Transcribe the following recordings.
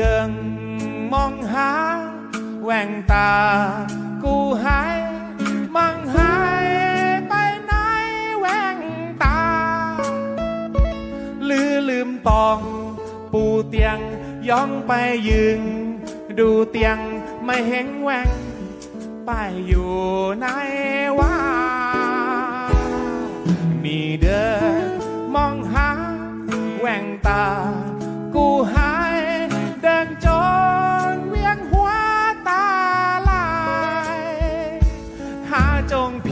เดิงมองหาแหวงตา กูหายมังหายไปไหนแหวงตา ลือลืมตอง ปูเตียงย่องไปยืน ดูเตียงไม่เห็นแหวง ไปอยู่ในว่ามีเดินมองหาแหวงตา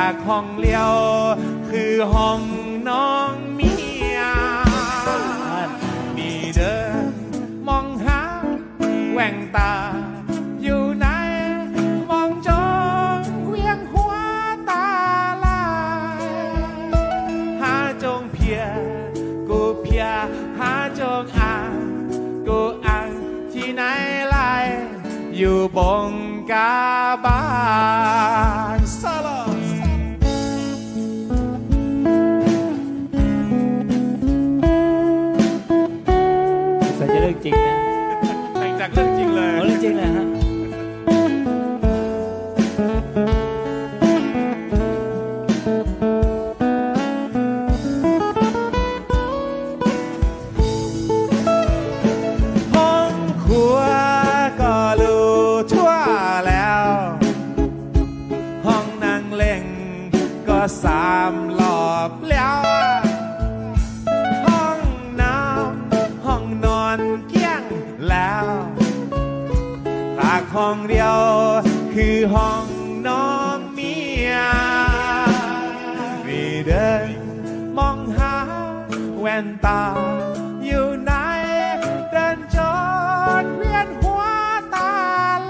าทั้งบ้านห้องครัวก็รู้ทั่วแล้วห้องเลี้ยว คือห้องน้องเมียนี่เดินมองหาแหว่งตา อยู่ไหนมองจองเวียงหัวตาลายหาจงเพีย กูเพียหาจงอ่างกูอ่างที่ไหนไลายอยู่บงกาบา รื่องจริงนะแต่งจากเรื่องจริงเลยเอาเรื่องจริงเลยฮะห้องครัวก็รู้ทั่วแล้วห้องนั่งเล่งก็สามรอบาดห้องเดียว คือห้องน้องเมียมีเดินมองหาแว่นตา อยู่ไหนเดินจนเวียนหัวตา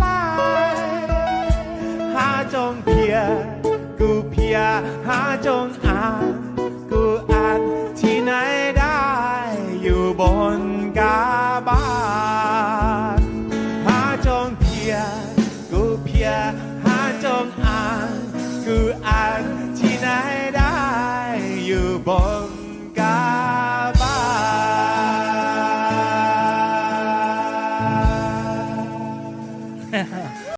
ลายหาจงเพีย กูเพียหาจงอ่าน อ่